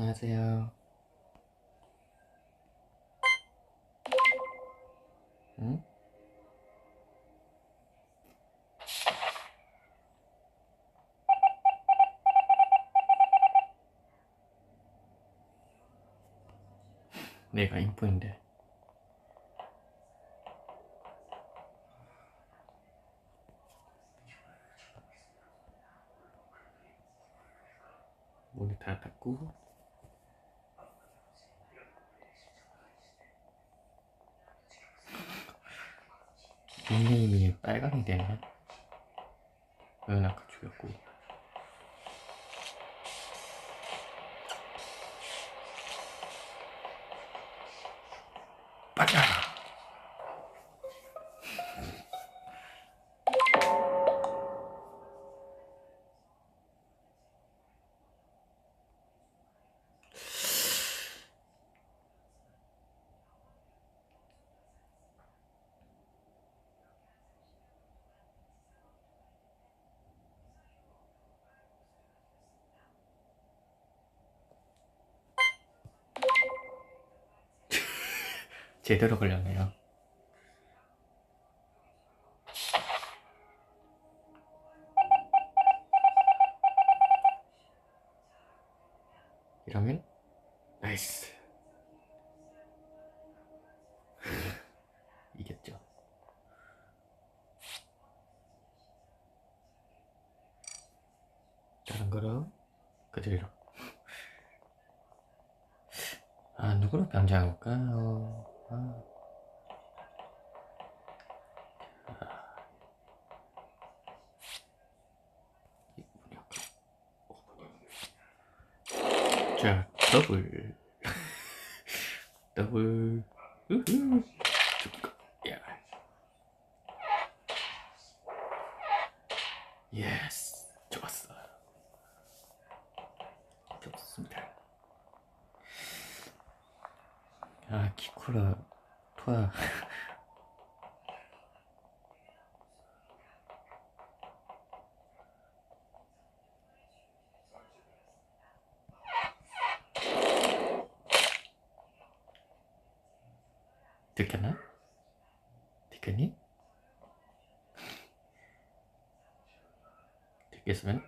안녕하세요. 응? 내가 인포인데. 모니터 닫고 닉네임이 빨강이 되네. 은 아까 죽였고. 제대로 걸렸네요. 이러면 나이스. 이겼죠. 다른 거로 그대로. 아 누구로 변장해볼까? 어, 자 더블. 더블. 우후 죽고 야 예스 좋았어 좋습니다 아 키코라 토야 듣겠나? 듣겠니? 듣겠으면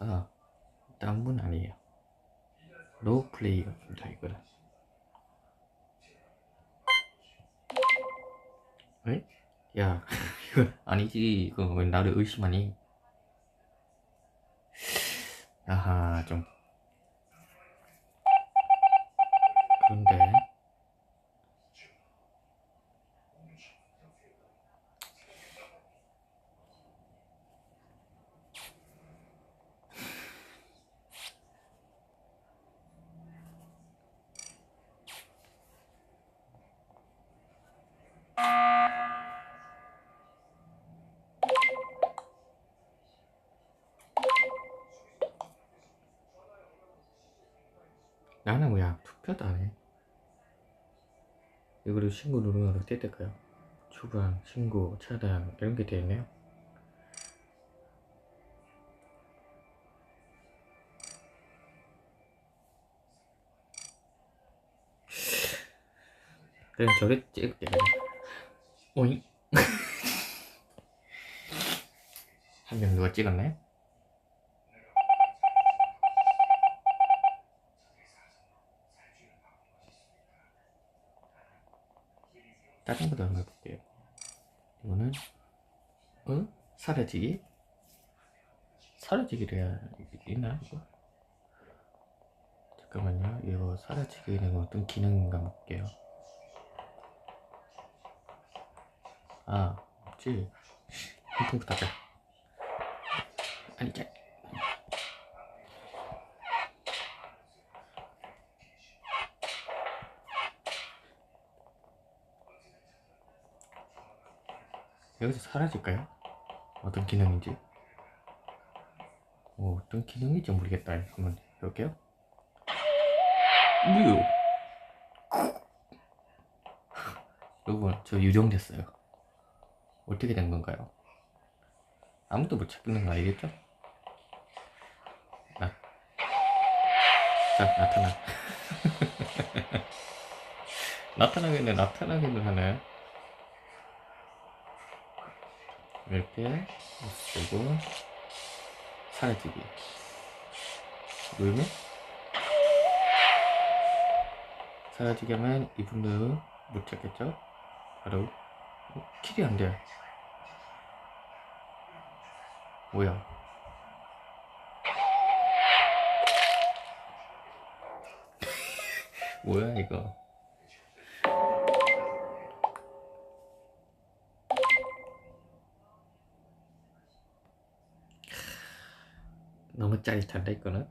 연습 모드라서 딴 분 아니에요. 로우 플레이입니다 이거는. 에? 야 이거 아니지. 이거 왜 나를 의심하니? 아하 좀 그런데 나는 뭐야 투표도 안해 이거를 신고 누르면 어떻게 될까요? 추방, 신고, 차단 이런 게 되어 있네요 그냥 저를 찍을게 오잉 한 명 누가 찍었나요? 다른 것도 한번 해볼게요. 이거는 어? 사라지기? 사라지기를 해야 있나 이거? 잠깐만요. 이거 사라지기는 어떤 기능인가 볼게요. 아, 없지. 한통부터 하자. 아니, 자. 여기서 사라질까요? 어떤 기능인지 어, 어떤 기능인지 모르겠다 한번 해볼게요 뭐요? 여러분 저 유령됐어요 어떻게 된 건가요? 아무도 못 찾는 거 아니겠죠? 나, 자 나타나 나타나겠네 나타나기는 하네 이렇게 쓰고 사라지기 누르면 사라지게 하면 이분도 못 찾겠죠? 바로 어, 킬이 안 돼요. 뭐야? 뭐야 이거 너무 짜릿한데 이거는?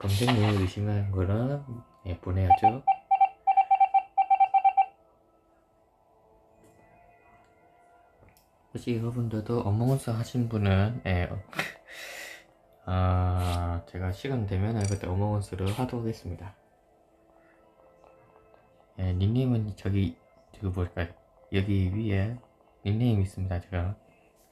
검색률 의심하는 거는 예, 보내야죠 혹시 여러분들도 어몽어스 하신 분은 예, 어, 아 제가 시간 되면 그때 어몽어스를 하도록 하겠습니다. 예, 닉네임은 저기 저기 뭘까요 여기 위에 닉네임 있습니다 제가.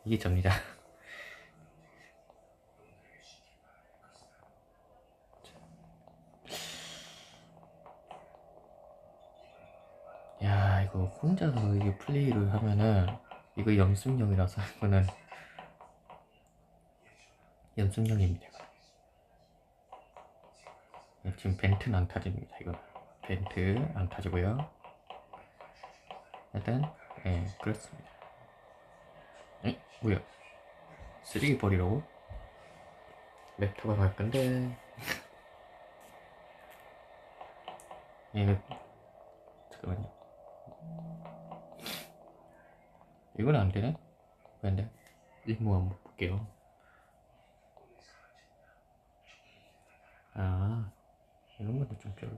이게 접니다. 야 이거 혼자서 이게 플레이를 하면은 이거 연습용이라서 이거는 연습용입니다. 예, 지금 벤트는 안 타집니다 이거. 벤트 안 타지고요. 일단 예 그렇습니다. 에? 뭐야? 쓰레기 버리라고? 랩터가 갈 건데. 이거 잠깐만요 이건 안 되네? 돼? 이모 한번 볼게요. 아, 이런 것도 좀 별로.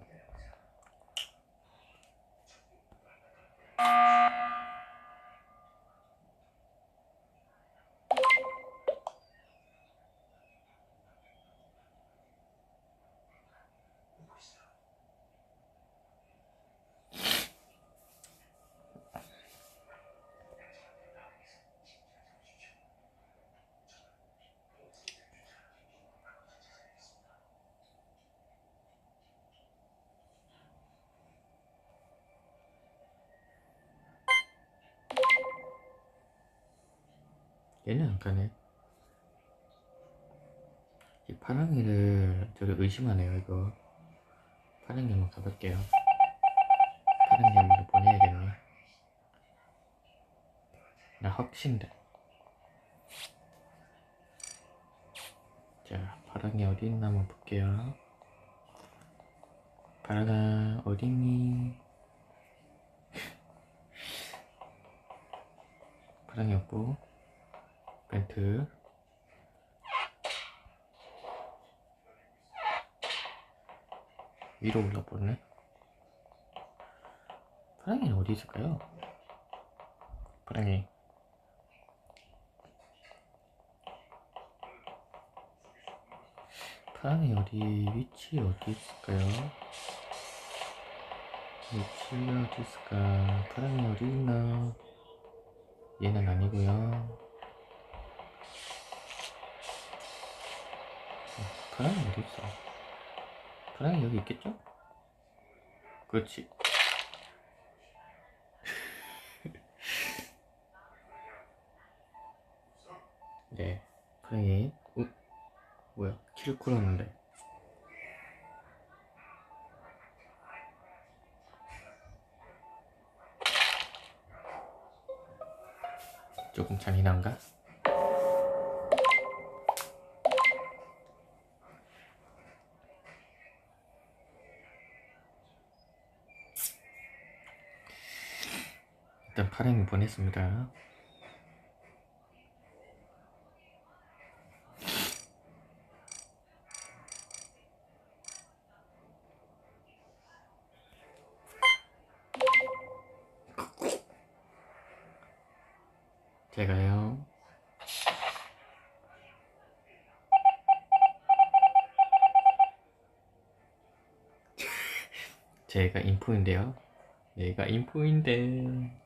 얘는 안 가네. 이 파랑이를 저를 의심하네요, 이거. 파랑이 한번 가볼게요. 파랑이 한번 보내야겠네. 나 확신돼. 자, 파랑이 어디 있나 한번 볼게요. 파랑아, 어딨니? 파랑이 없고. 벤트 위로 올라버리네 파랑이는 어디 있을까요? 파랑이 파랑이 어디 위치 어디 있을까요? 위치 어디 있을까? 파랑이 어디 있나? 얘는 아니고요. 파랑이 어디 있어? 파랑이 여기 있겠죠? 그렇지. 네, 파랑이. 어? 뭐야? 키를 쿨었는데. 조금 잔인한가? 파랭이 보냈습니다. 제가요. 제가 인포인데요. 얘가 인포인데.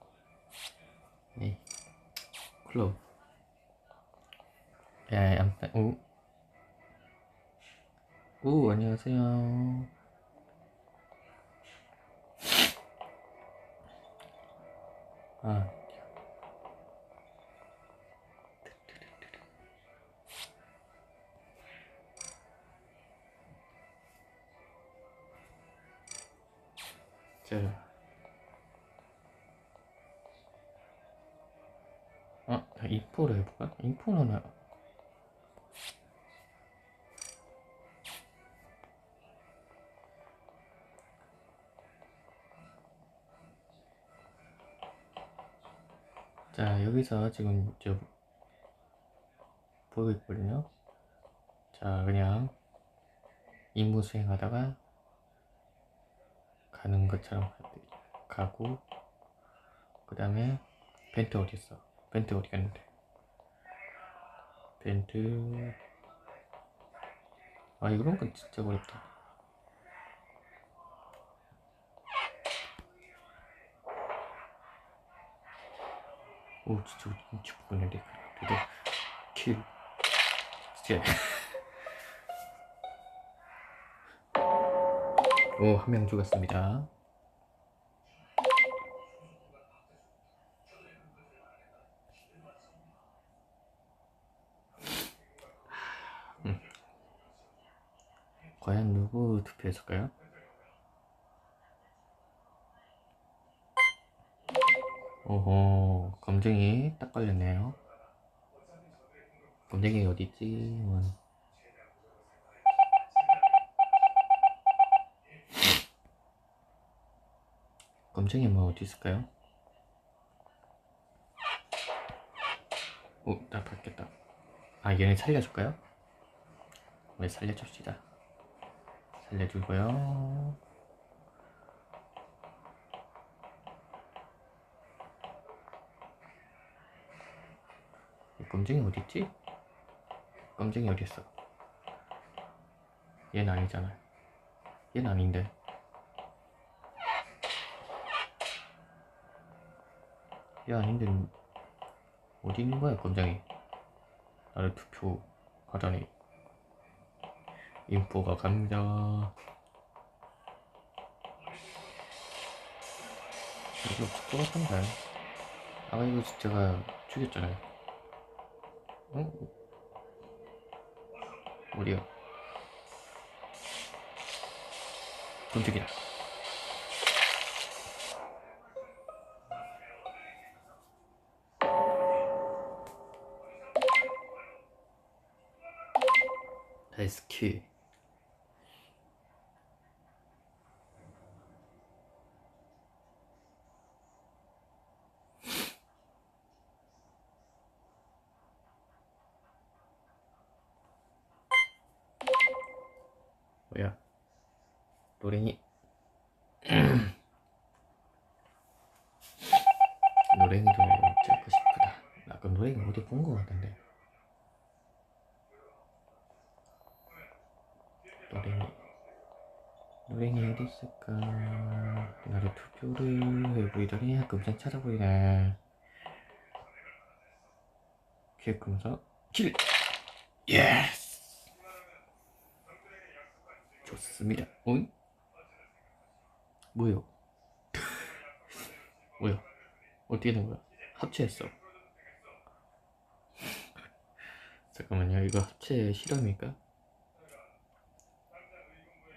네. 클럽. 야, 아무튼, 오. 오, 안녕하세요. 아. 자. 인포를 해볼까? 인포는 아- 자, 여기서 지금 저 보고 있거든요. 자, 그냥 임무 수행하다가 가는 것처럼 가고 그 다음에 벤트 어디 있어? 벤트 어디 갔는데? 벤트 아 이런 건 진짜 어렵다. 오 진짜 진짜 보는데 드디어 킬 진짜 오한 명 죽었습니다. 음. 과연 누구 투표했을까요? 오호, 검증이 딱 걸렸네요. 검증이 어디 있지? 원. 검증이 뭐 어디 있을까요? 오, 나 받겠다. 아, 얘네 살려줄까요? 네, 살려줍시다. 살려주고요. 이 검증이 어디 있지? 검증이 어디 있어? 얘는 아니잖아. 얘는 아닌데. 얘 아닌데 어디 있는 거야 검장이? 나를 투표 하자니 인포가 갑니다. 이거 없을 것 같은데. 아까 이거 제가 죽였잖아요. 어? 어디야? 깜짝이야. 레스큐. 뭐야? 노랭이 노랭이도 잡고 싶다. 아까 노랭이 어디 본 거 같은데. 노랭이 노랭이 어디 있을까? 나를 투표를 해보이더니 금방 찾아보이네. 기획금서 킬. 예스. 좋습니다. 어이? 뭐요? 뭐야? 어떻게 된 거야? 합체했어. 잠깐만요. 이거 합체 실험일까?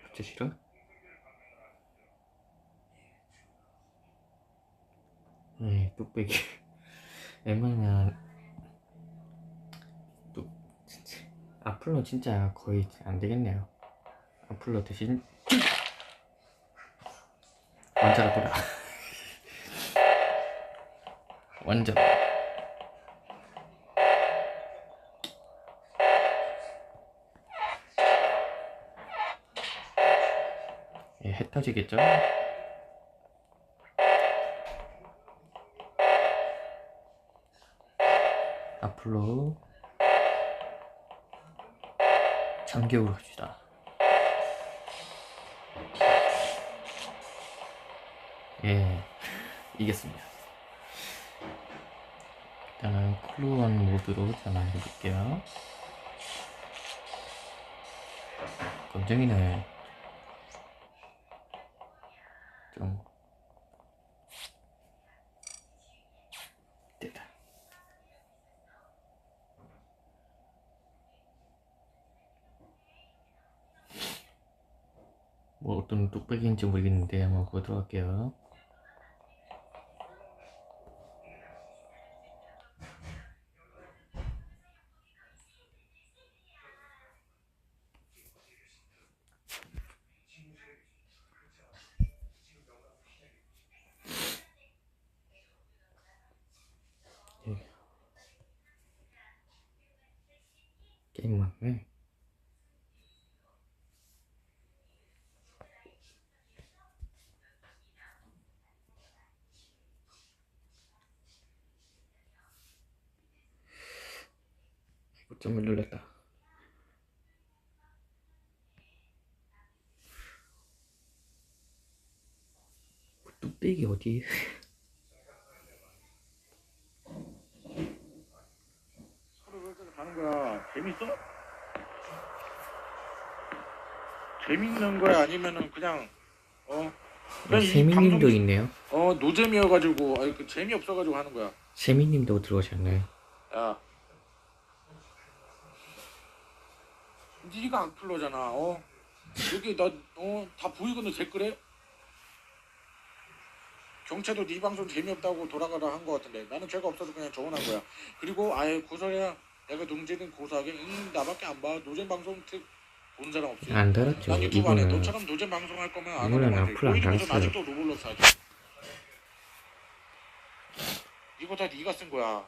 합체 실험? 네, 뚝배기. 웬만하면 뚝 진짜 앞으로 진짜 거의 안 되겠네요. 앞으로 대신 원자로 돌아. 완전 예, 해 터지겠죠? 앞으로 참교육을 합시다. 예, 이겼습니다. 일단은 클루원 모드로 전환해볼게요. 검정이는 좀 됐다. 뭐 어떤 뚝배기인지 모르겠는데 한번 보도록 할게요. 예. 게임만 해. 점을 눌렀다. 그 그렇게 가는 거야. 재밌어? 재밌는 거야 아니면은 그냥 어? 이 세미님도 방송- 있네요. 어 노잼이어가지고 아니 그 재미 없어가지고 하는 거야. 세미님도 들어오셨네. 야, 네가 악플러잖아. 어? 여기 나어다 보이거든 댓글에. 경찰도 네 방송 재미없다고 돌아가라 한거 같은데 나는 죄가 없어서 그냥 적어놓은 거야. 그리고 아예 고소야 내가 농지든 고소하게 음 나밖에 안 봐. 노잼 방송 특 본 사람 없지. 안 달았죠. 난 유튜브 안 해. 이거는 너처럼 노잼 방송 할 거면 안 이거는 하면 돼. 악플 안 보이는 달았어요. 아직도 로블록스 하지. 이거 다 네가 쓴 거야.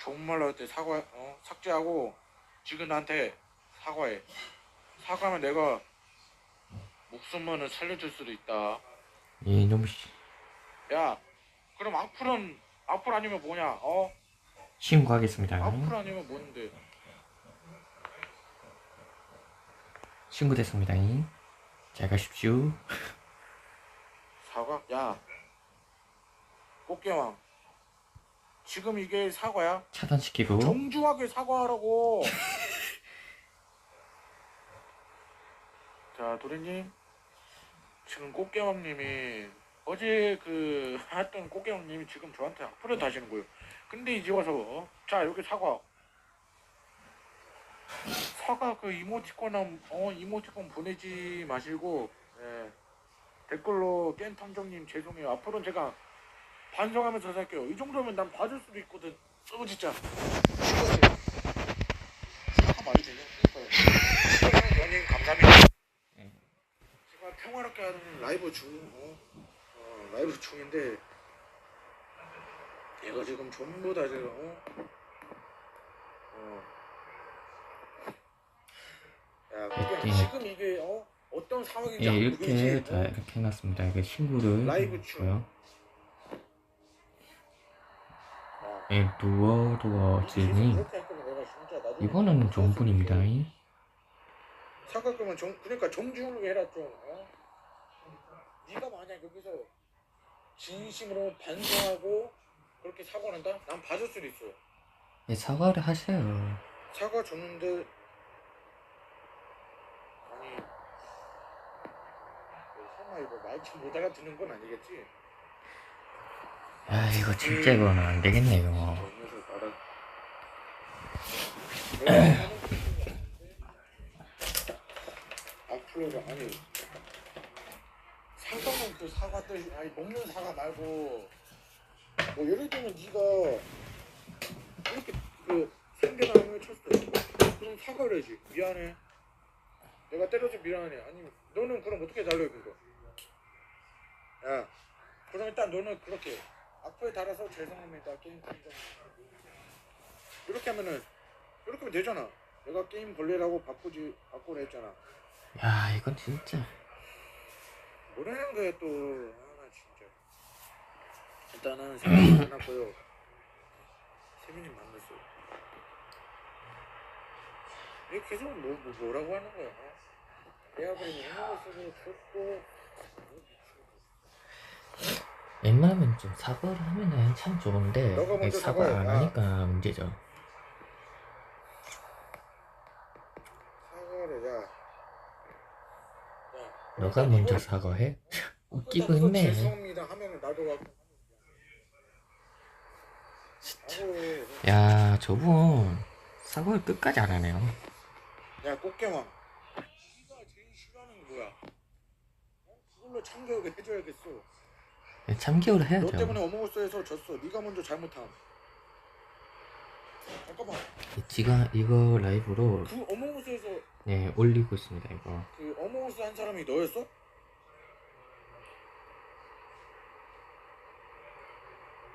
정말로 할때 사과 어 삭제하고 지금 나한테 사과해. 사과하면 내가 목숨만을 살려줄 수도 있다. 이놈 씨 야, 그럼 악플은 악플 아니면 뭐냐? 어? 신고하겠습니다. 악플 아니면 뭔데? 신고됐습니다. 잘 가십시오. 사과? 야, 꽃게왕. 지금 이게 사과야? 차단시키고 정중하게 사과하라고. 자, 도련님. 지금 꽃게왕님이 어제 그 했던 꽃게왕님이 지금 저한테 악플을 다시는 거예요. 근데 이제 와서 어? 자 여기 사과. 사과 그 이모티콘 어 이모티콘 보내지 마시고 예. 댓글로 깬 탐정님 죄송해요. 앞으로는 제가 반성하면서 살게요. 이 정도면 난 봐줄 수도 있거든. 어 진짜. 사과 말이 되냐? 그러니까요. 연예인 감사합니다. 제가 평화롭게 하는 라이브 중, 어, 어, 라이브 중인데 얘가 지금 전부 다 지금 어, 어. 야, 그냥 예. 지금 이게 어 어떤 상황인지 예안 이렇게 보이지? 자 어? 이렇게 해놨습니다. 이게 신고를 라이브 중. 어. 예 내가 진짜 나중에 이거는 좋은 분입니다. 거면 정 그러니까 정중하게 해라 좀. 어? 네가 만약 여기서 진심으로 반성하고 그렇게 사과한다? 난 봐줄 수도 있어. 예, 사과를 하세요. 사과 줬는데 아니 설마 이거 말치 못 알아듣는 건 아니겠지? 아 이거 진짜 이거는 안 되겠네 이거. 저 녀석 알아. 앞으로가 아니 사과는 그 사과들 아니 먹는 사과 말고. 뭐 예를 들면 네가 이렇게 그 생계나무에 쳤어 그럼 사과를 해야지. 미안해. 내가 때려서 미안해. 아니 너는 그럼 어떻게 달래 그거 야? 그럼 일단 너는 그렇게 악플 달아서 죄송합니다. 게임 판정 이렇게 하면은 이렇게 하면 되잖아. 내가 게임 벌레라고 바꾸지 바꾸라 했잖아. 야 이건 진짜 뭐라는 거야 또아 진짜. 일단은 세민이 만났고요. 세민이 만났어요. 얘 계속 뭐, 뭐 뭐라고 하는 거야? 내가 그리고 음악을 쓰고 줬고. 웬만하면 좀 사과를 하면은 참 좋은데 너가 먼저 사과 안 사과해. 아. 하니까 문제죠 사과를 야. 야. 너가 먼저 사과해? 웃기고 끝나서 있네 죄송합니다 하면은 나도 하고. 아우, 야 저분 사과를 끝까지 안 하네요 야 꽃게왕. 네가 제일 싫어하는 게 뭐야? 어? 그걸로 참교육을 해줘야겠어. 참기호를 너 해야죠 때문에 어몽어스에서 졌어. 네가 먼저 잘못함. 잠깐만. 지가 이거 라이브로 그 어몽어스에서 네 올리고 있습니다 이거 그 어몽어스 한 사람이 너였어?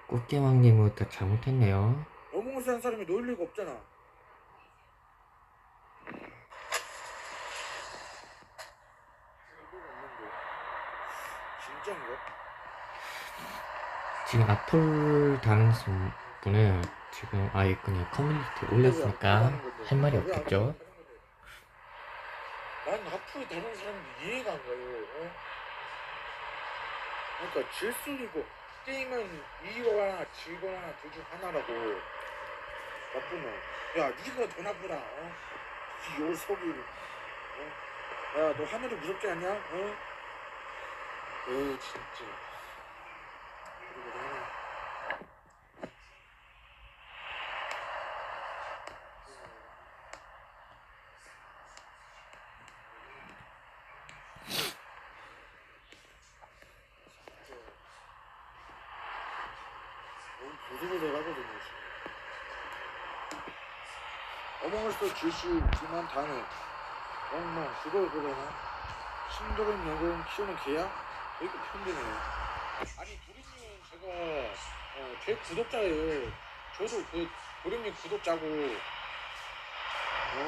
꽃게왕님부터 잘못했네요 어몽어스 한 사람이 너일 리가 없잖아. 진짜인가? 지금 악플 다는 분은 지금 아예 그냥 커뮤니티에 올렸으니까 할 말이 없겠죠 난 앞으로 다른 사람이 이해가 안 가요. 어? 그러니까 질수이고 게임은 이거나 지거나 둘 중 하나라고. 나쁘면 야 네가 더 나쁘다. 어? 이 요석이. 어? 야너 하늘이 무섭지 않냐? 어? 에 진짜. 그리고 나는 너무 보들보들하거든요 지금. 어몽어스 지시지만 다음에 엉망 그걸 그러나 신도른 영웅 키우는 개야? 되게 편드네요 아니 도리님은 제가 어, 제 구독자예요 저도 그 도리님 구독자고 어?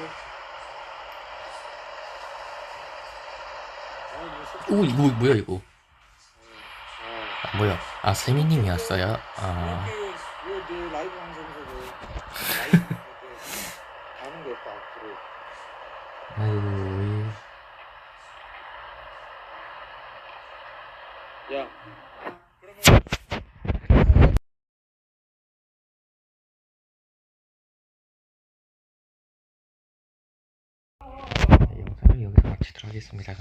아니 뭐 솔직히 오 이거 뭐야 이거 어, 아, 뭐야? 아아 다는 거였다 앞으로 아이고. 야 영상을 여기서 마치도록 하겠습니다